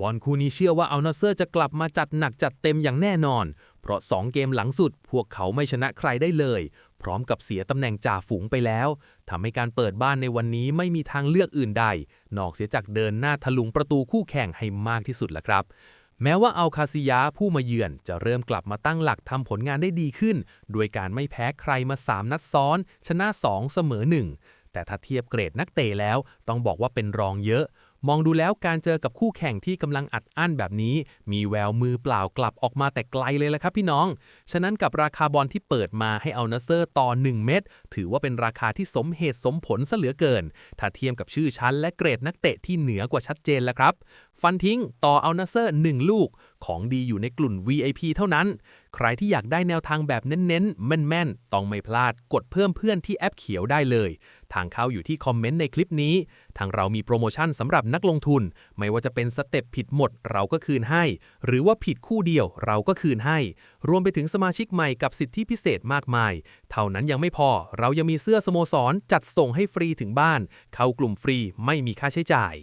บอลคู่นี้เชื่อว่าอัลนาเซอร์จะกลับมาจัดหนักจัดเต็มอย่างแน่นอน เพราะ 2 เกมหลังสุด พวกเขาไม่ชนะใครได้เลย พร้อมกับเสียตำแหน่งจ่าฝูงไปแล้วทำให้การเปิดบ้านในวันนี้ไม่มีทางเลือกอื่นใด นอกเสียจากเดินหน้าทะลุงประตูคู่แข่งให้มากที่สุดละครับแม้ว่าอัลคาซิยาผู้มาเยือนจะเริ่มกลับมาตั้งหลักทำผลงานได้ดีขึ้น โดยการไม่แพ้ใครมา 3 นัดซ้อน ชนะ 2 เสมอ 1 แต่ถ้าเทียบเกรดนักเตะแล้ว ต้องบอกว่าเป็นรองเยอะ มองดูแล้วการเจอกับคู่แข่งที่กำลังอัดอั้นแบบนี้ มีแววมือเปล่ากลับออกมาแต่ไกลเลยละครับพี่น้อง ฉะนั้นกับราคาบอลที่เปิดมาให้เอานาเซอร์ต่อ 1 เม็ดถือว่าเป็นราคาที่สมเหตุสมผลซะเหลือเกิน ถ้าเทียมกับชื่อชั้นและเกรดนักเตะที่เหนือกว่าชัดเจนแล้วครับ ฟันทิ้งต่อเอานาเซอร์ 1 ลูก ของดีอยู่ในกลุ่น VIP เท่านั้น ใครที่อยากได้แนวทางแบบเน้นๆ แม่นๆ ต้องไม่พลาดกดเพิ่มเพื่อนที่แอปเขียวได้เลย ทางเข้าอยู่ที่คอมเมนต์ในคลิปนี้ ทางเรามีโปรโมชั่นสำหรับนักลงทุน ไม่ว่าจะเป็นสเต็ปผิดหมดเราก็คืนให้ หรือว่าผิดคู่เดียวเราก็คืนให้ รวมไปถึงสมาชิกใหม่กับสิทธิพิเศษมากมาย เท่านั้นยังไม่พอ เรายังมีเสื้อสโมสรจัดส่งให้ฟรีถึงบ้าน เข้ากลุ่มฟรีไม่มีค่าใช้จ่าย